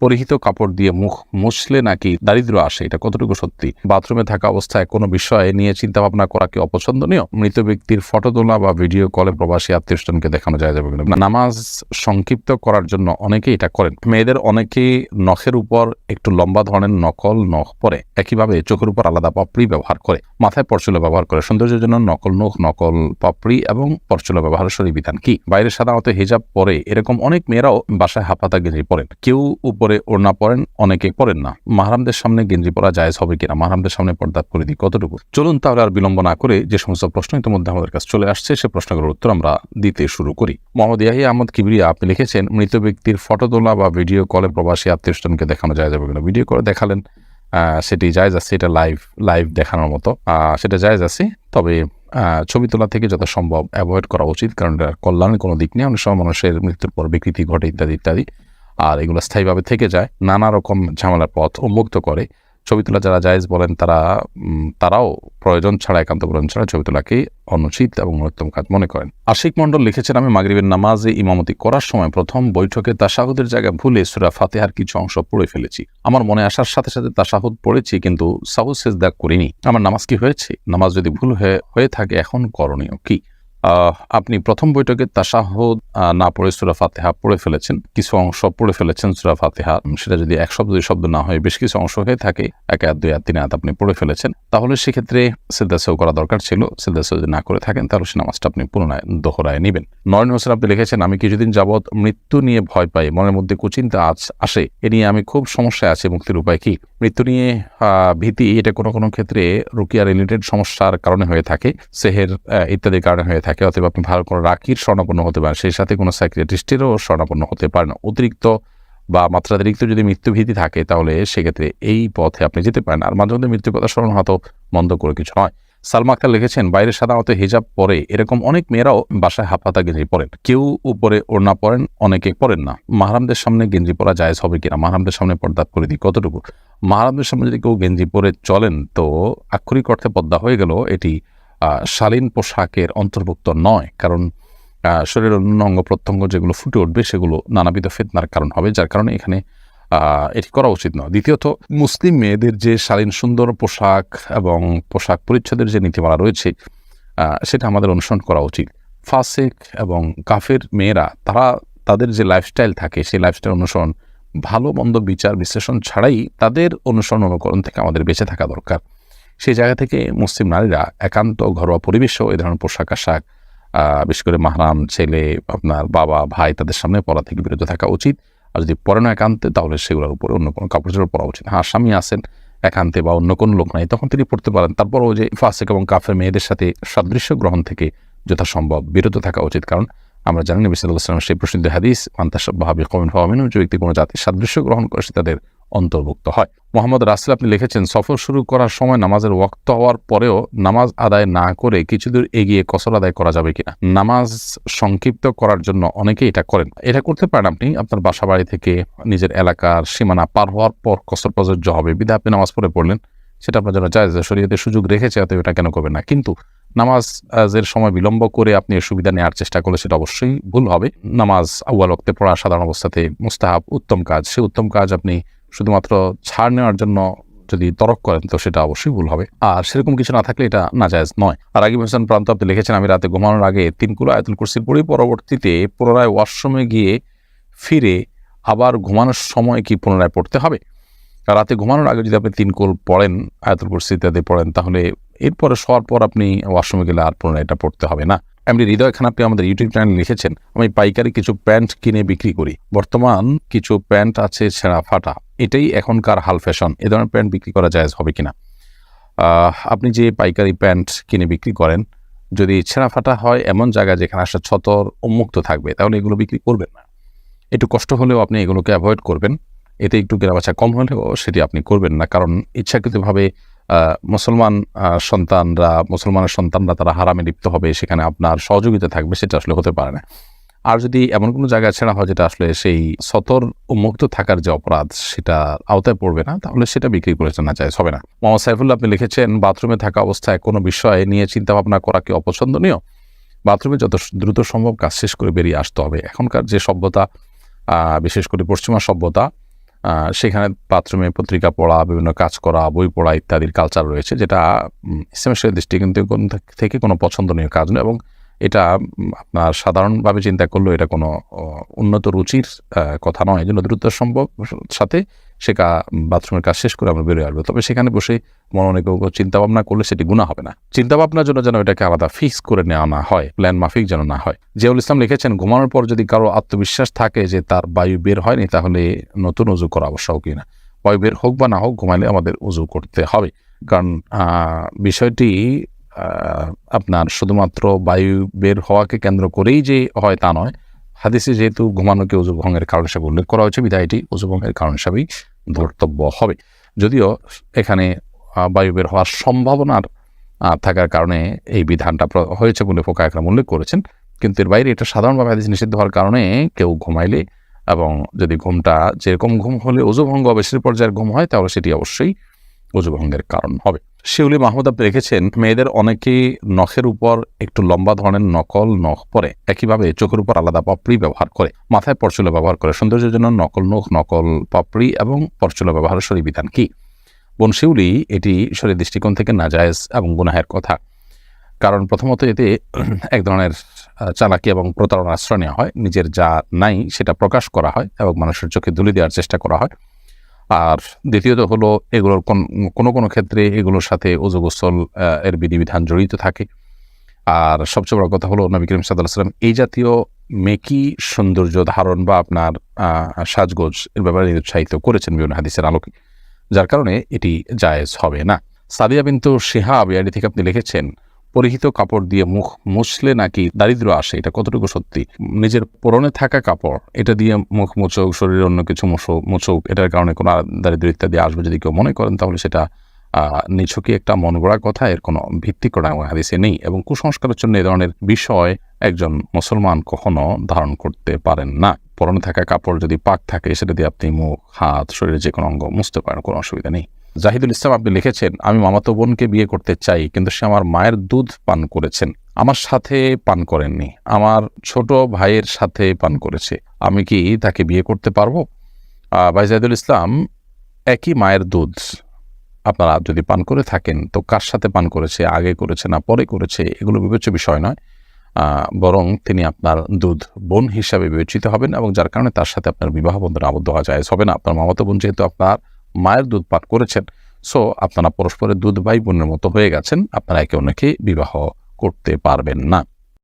পরিহিত কাপড় দিয়ে মুখ মুছলে নাকি দারিদ্র আসে? এটা কতটুকু সত্যি? বাথরুমে থাকা অবস্থায় কোনো বিষয়ে নিয়ে চিন্তা ভাবনা করা কি অপছন্দনীয়? মৃত ব্যক্তির ফটো তোলা বা ভিডিও কলে প্রবাসী আত্মীয় স্বজনকে দেখানো যায় যাবে? নামাজ সংক্ষিপ্ত করার জন্য অনেকেই এটা করেন। মেয়েদের অনেকেই নখের উপর একটু লম্বা ধরনের নকল নখ পরে। একইভাবে চোখের উপর আলাদা পাপড়ি ব্যবহার করে। মাথায় পরচুলা ব্যবহার করে। সৌন্দর্যের জন্য নকল নখ, নকল পাপড়ি এবং পরচুলা ব্যবহারের সরি বিধান কি? বাইরে সাধারণত হিজাব পরে এরকম অনেক মেয়েরাও বাসায় হাফাতা গেঞ্জি পরেন। কেউ উপরে ওড়না পরেন, অনেকে পরেন না। মাহারামদের সামনে গেঞ্জি পরা জায়েজ হবে কিনা, মাহারামদের সামনে পর্দা করে দিই কতটুকু? চলুন তাহলে আর বিলম্ব না করে যে সমস্ত প্রশ্ন ইতিমধ্যে আমাদের কাছে চলে আসছে, সে প্রশ্নগুলোর উত্তর আমরা দিতে শুরু করি। মোহাম্মদ ইয়াহি আহমদ কিবরিয়া, আপনি লিখেছেন, মৃত ব্যক্তির ফটো তোলা বা ভিডিও কলে প্রবাসী আত্মীয় স্বজনকে দেখানো যায় যাবে কিনা? ভিডিও করে দেখালেন সেটি জায়জ আছে, এটা লাইভ লাইভ দেখানোর মতো। সেটা জায়জ আছে, তবে ছবি তোলা থেকে যত সম্ভব অ্যাভয়েড করা উচিত, কারণ এটা কল্যাণের কোনো দিক নেই। অনেক সময় মানুষের মৃত্যুর পর বিকৃতি ঘটে, ইত্যাদি ইত্যাদি। আর এগুলো স্থায়ীভাবে থেকে যায়, নানা রকম ঝামেলার পথ উন্মুক্ত করে। ছবি তোলা যারা জায়েজ বলেন তারা তারাও প্রয়োজন ছাড়া, একান্ত প্রয়োজন ছাড়া ছবি তোলাকে অনুচিত এবং উত্তম কাজ মনে করেন। আশিক মণ্ডল লিখেছেন, আমি মাগরিবের নামাজে ইমামতি করার সময় প্রথম বৈঠকে তাসাহুদের জায়গায় ভুলে সুরা ফাতেহার কিছু অংশ পড়ে ফেলেছি। আমার মনে আসার সাথে সাথে তাসাহুদ পড়েছি, কিন্তু সাহুদ সেজদা করিনি। আমার নামাজ কি হয়েছে? নামাজ যদি ভুল হয়ে থাকে, এখন করণীয় কি? আপনি প্রথম বৈঠকে তাসাহুদ না পড়ে সুরা ফাতেহা পড়ে ফেলেছেন। কিছু অংশ পড়ে ফেলেছেন সুরা ফাতেহা। সেটা যদি এক শব্দ, দুই শব্দ না হয়, বেশ কিছু অংশ হয়ে থাকে। এক আয়াত, দুই আয়াত, তিন আয়াত আপনি পড়ে ফেলেছেন। তাহলে সেক্ষেত্রে সিদ্ধাসেও করা দরকার ছিল। সিদ্ধাসেও যদি না করে থাকেন, তাহলে সে নামাজটা আপনি পুনরায় দোহরায় নেবেন। নয়ন হোসেন আপনি লিখেছেন, আমি কিছুদিন যাবৎ মৃত্যু নিয়ে ভয় পাই। মনের মধ্যে কুচিন্তা আজ আসে। এ নিয়ে আমি খুব সমস্যায় আছি। মুক্তির উপায় কি? মৃত্যু নিয়ে ভীতি এটা কোনো কোনো ক্ষেত্রে রুকিয়া রিলেটেড সমস্যার কারণে হয়ে থাকে। সেহের ইত্যাদির কারণে হয়ে থাকে অথবা আপনি ভালো কোনো রাখির স্বর্ণাপন্ন হতে পারেন, সেই সাথে কোনো সাইক্রেটিস্টেরও স্বর্ণাপন্ন হতে পারেন। অতিরিক্ত বা মাত্রাতিরিক্ত যদি মৃত্যুভীতি থাকে, তাহলে সেক্ষেত্রে এই পথে আপনি যেতে পারেন। আর মাঝে মধ্যে মৃত্যুর কথা স্মরণ হয়তো মন্দ করে কিছু নয়। সালমা আক্তার লিখেছেন বাইরে সাধারণত হিজাব পরে এরকম অনেক মেয়েরাও বাসায় হাফাতা গেঞ্জি পরেন কেউ উপরে ওড়না পরেন, অনেকে পরেন না। মাহারামদের সামনে গেঞ্জি পরা জায়েজ হবে কিনা? মাহারামদের সামনে পর্দা করে দিই কতটুকু? মাহারামদের সামনে যদি কেউ গেঞ্জি পরে চলেন, তো আক্ষরিক অর্থে পর্দা হয়ে গেল, এটি শালীন পোশাকের অন্তর্ভুক্ত নয়, কারণ শরীরের অন্য অঙ্গ প্রত্যঙ্গ যেগুলো ফুটে উঠবে সেগুলো নানাবিধ ফেতনার কারণ হবে, যার কারণে এখানে এটি করা উচিত নয়। দ্বিতীয়ত, মুসলিম মেয়েদের যে শালীন সুন্দর পোশাক এবং পোশাক পরিচ্ছদের যে নীতিমালা রয়েছে সেটা আমাদের অনুসরণ করা উচিত। ফাসেক এবং কাফের মেয়েরা, তারা তাদের যে লাইফস্টাইল থাকে, সেই লাইফস্টাইল অনুসরণ, ভালো মন্দ বিচার বিশ্লেষণ ছাড়াই তাদের অনুসরণ অনুকরণ থেকে আমাদের বেঁচে থাকা দরকার। সেই জায়গা থেকে মুসলিম নারীরা একান্ত ঘরোয়া পরিবেশেও এই ধরনের পোশাক আশাক বিশেষ করে মাহরাম, ছেলে, আপনার বাবা, ভাই তাদের সামনে পড়া থেকে বিরত থাকা উচিত। আর যদি পরে না একান্তে, তাহলে সেগুলোর উপরে অন্য কোনো কাপড় চোপড় পরা উচিত হ্যাঁ স্বামী আসেন একান্তে বা অন্য কোনো লোক নাই, তখন তিনি পড়তে পারেন। তারপরও যে ফাসেক এবং কাফের মেয়েদের সাথে সাদৃশ্য গ্রহণ থেকে যথাসম্ভব বিরত থাকা উচিত। কারণ আমরা জানি নবী সাল্লাহ সাল্লাম সেই প্রসিদ্ধ হাদিস আন্তাসবাহাবি কমিন হওয়ামিন যে ব্যক্তি কোনো জাতির সাদৃশ্য গ্রহণ করে, সে তাদের অন্তর্ভুক্ত হয়। মোহাম্মদ রাসেল আপনি লিখেছেন, সফর শুরু করার সময় নামাজের ওয়াক্ত হওয়ার পরেও নামাজ আদায় না করে কিছুদূর এগিয়ে কসর আদায় করা যাবে কিনা? নামাজ সংক্ষিপ্ত করার জন্য অনেকেই এটা করেন। এটা করতে পারেন আপনি, আপনার বাসা বাড়ি থেকে নিজের এলাকার সীমানা পার হওয়ার পর কসর প্রযোজ্য হবে বিধা আপনি নামাজ পড়ে পড়লেন, সেটা আপনার জন্য যায় শরীয়তে সুযোগ রেখেছে অত এটা কেন করবেন না? কিন্তু নামাজের সময় বিলম্ব করে আপনি সুবিধা নেওয়ার চেষ্টা করলে সেটা অবশ্যই ভুল হবে। নামাজ আউয়াল ওক্তে পড়া সাধারণ অবস্থাতে মুস্তাহাব, উত্তম কাজ। সেই উত্তম কাজ আপনি শুধুমাত্র ছাড় নেওয়ার জন্য যদি তরক করেন, তো সেটা অবশ্যই ভুল হবে। আর সেরকম কিছু না থাকলে এটা নাজায়জ নয়। আর আগে হোসেন প্রান্ত আপনি লিখেছেন, আমি রাতে ঘুমানোর আগে তিন কুলো আয়তুল কুরসি পড়ি, পরবর্তীতে পুনরায় ওয়াশরুমে গিয়ে ফিরে আবার ঘুমানোর সময় কি পুনরায় পড়তে হবে? রাতে ঘুমানোর আগে যদি আপনি তিন কুল পড়েন আয়াতুল কুরসি ইত্যাদি পড়েন, তাহলে এরপরে শোয়ার পর আপনি ওয়াশরুমে গেলে আর পুনরায় এটা পড়তে হবে না। এমনি হৃদয় খান আপনি আমাদের ইউটিউব চ্যানেলে লিখেছেন, আমি পাইকারি কিছু প্যান্ট কিনে বিক্রি করি। বর্তমান কিছু প্যান্ট আছে ছেঁড়া ফাটা, এটাই এখনকার হাল ফ্যাশন এ ধরনের প্যান্ট বিক্রি করা যায় হবে কিনা? আপনি যে পাইকারি প্যান্ট কিনে বিক্রি করেন, যদি ছেঁড়া ফাটা হয় এমন জায়গায় যেখানে আসলে ছতর উন্মুক্ত থাকবে, তাহলে এগুলো বিক্রি করবেন না। একটু কষ্ট হলেও আপনি এগুলোকে অ্যাভয়েড করবেন, এতে একটু কেনাবেচা কম হলেও সেটি আপনি করবেন না, কারণ ইচ্ছাকৃতভাবে মুসলমান সন্তানরা, মুসলমানের সন্তানরা তারা হারামে লিপ্ত হবে, সেখানে আপনার সহযোগিতা থাকবে, সেটা আসলে হতে পারে না। আর যদি এমন কোনো জায়গায় ছেড়া হয় যেটা আসলে সেই সতর উন্মুক্ত থাকার যে অপরাধ, সেটা আওতায় পড়বে না, তাহলে সেটা বিক্রি করে না যায়, হবে না। মোহাম্মদ সাইফুল্লাহ আপনি লিখেছেন, বাথরুমে থাকা অবস্থায় কোনো বিষয়ে নিয়ে চিন্তা ভাবনা করা কি অপছন্দনীয়? বাথরুমে যত দ্রুত সম্ভব কাজ শেষ করে বেরিয়ে আসতে হবে। এখনকার যে সভ্যতা বিশেষ করে পশ্চিমা সভ্যতা সেখানে বাথরুমে পত্রিকা পড়া, বিভিন্ন কাজ করা, বই পড়া ইত্যাদির কালচার রয়েছে, যেটা ইসলামের দৃষ্টিকোণ থেকে কোনো পছন্দনীয় কাজ নয় এবং এটা আপনার সাধারণভাবে চিন্তা করলেও এটা কোনো উন্নত রুচির কথা নয়। জন্য দ্রুত সম্ভব সাথে সে কা, বাথরুমের কাজ শেষ করে আমরা বেরোয় আসব। তবে সেখানে বসে মনে চিন্তা ভাবনা করলে সেটি গুণা হবে না। চিন্তা ভাবনার জন্য যেন এটাকে আলাদা ফিক্স করে নেওয়া না হয় প্ল্যান মাফিক যেন না হয়। জিয়াউল ইসলাম লিখেছেন, ঘুমানোর পর যদি কারও আত্মবিশ্বাস থাকে যে তার বায়ু বের হয়নি, তাহলে নতুন উজু করা আবশ্যক কিনা? বায়ু বের হোক বা না হোক, ঘুমাইলে আমাদের উজু করতে হবে। কারণ বিষয়টি আপনার শুধুমাত্র বায়ু বের হওয়াকে কেন্দ্র করেই যে হয় তা নয় হাদিসে যেহেতু ঘুমানোকে উজু ভঙ্গের কারণ হিসেবে উল্লেখ করা হয়েছে বিধায় এটি উজু ভঙ্গের কারণ হিসাবেই ধর্তব্য হবে। যদিও এখানে বায়ু বের হওয়ার সম্ভাবনার থাকার কারণে এই বিধানটা হয়েছে বলে ফোকা একরাম উল্লেখ করেছেন। কিন্তু এর বাইরে এটা সাধারণভাবে হাদিস নিষিদ্ধ হওয়ার কারণে কেউ ঘুমাইলে এবং যদি ঘুমটা যেরকম ঘুম হলে ওজুভঙ্গ অবশ্যই পর্যায়ের ঘুম হয়, তাহলে সেটি অবশ্যই ওজুভঙ্গের কারণ হবে। শিউলি মাহমুদ আপনি রেখেছেন মেয়েদের অনেকেই নখের উপর একটু লম্বা ধরনের নকল নখ পরে। একইভাবে চোখের উপর আলাদা পাপড়ি ব্যবহার করে। মাথায় পরচুলা ব্যবহার করে। সৌন্দর্যের জন্য নকল নখ, নকল পাপড়ি এবং পরচুলা ব্যবহারের সরি বিধান কি? বোন শিউলি, এটি শরীর দৃষ্টিকোণ থেকে নাজায়েজ এবং গুনাহের কথা। কারণ প্রথমত এতে এক ধরনের চালাকি এবং প্রতারণার আশ্রয় নেওয়া হয়। নিজের যা নাই সেটা প্রকাশ করা হয় এবং মানুষের চোখে ধুলি দেওয়ার চেষ্টা করা হয়। আর দ্বিতীয়ত হলো এগুলোর কোন- কোনো ক্ষেত্রে এগুলোর সাথে গোসল এর বিধিবিধান জড়িত থাকে। আর সবচেয়ে বড় কথা হলো নবী করিম সাল্লাম এই জাতীয় মেকি সৌন্দর্য ধারণ বা আপনার সাজগোজ এর ব্যাপারে উৎসাহিত করেছেন বিভিন্ন হাদিসের আলোকে, যার কারণে এটি জায়েজ হবে না। সাদিয়া বিন্তু শিহাব ইয়ারি থেকে আপনি লিখেছেন পরিহিত কাপড় দিয়ে মুখ মুছলে নাকি দারিদ্র আসে? এটা কতটুকু সত্যি? নিজের পরনে থাকা কাপড় এটা দিয়ে মুখ মুছুক শরীরে অন্য কিছু মুছুক মুছুক এটার কারণে কোনো দারিদ্র ইত্যাদি আসবে যদি কেউ মনে করেন তাহলে সেটা আহ, নিছকই একটা মন গড়া কথা। এর কোনো ভিত্তি করা হাদিসে নেই এবং কুসংস্কারের জন্য এ ধরনের বিষয় একজন মুসলমান কখনো ধারণ করতে পারেন না। পরনে থাকা কাপড় যদি পাক থাকে সেটা দিয়ে আপনি মুখ হাত শরীরের যে কোনো অঙ্গ মুছতে পারেন কোনো অসুবিধা নেই। জাহিদুল ইসলাম আপনি লিখেছেন, আমি মামাতো বোনকে বিয়ে করতে চাই, কিন্তু সে আমার মায়ের দুধ পান করেছেন। আমার সাথে পান করেননি। আমার ছোট ভাইয়ের সাথে পান করেছে। আমি কি তাকে বিয়ে করতে পারব? ভাই জাহিদুল ইসলাম, একই মায়ের দুধ আপনারা যদি পান করে থাকেন, তো কার সাথে পান করেছে? আগে করেছে না পরে করেছে? এগুলো বিবেচ্য বিষয় নয়। বরং তিনি আপনার দুধ বোন হিসাবে বিবেচিত হবেন এবং যার কারণে তার সাথে আপনার বিবাহ বন্ধনে আবদ্ধ হওয়া যায় হবে না। আপনার মামাতো বোন যেহেতু আপনার মায়ের দুধ পান করেছেন। সো আপনারা পরস্পরের দুধ ভাই বোনের মতো হয়ে গেছেন। আপনারা একে অন্যকে বিবাহ করতে পারবেন না।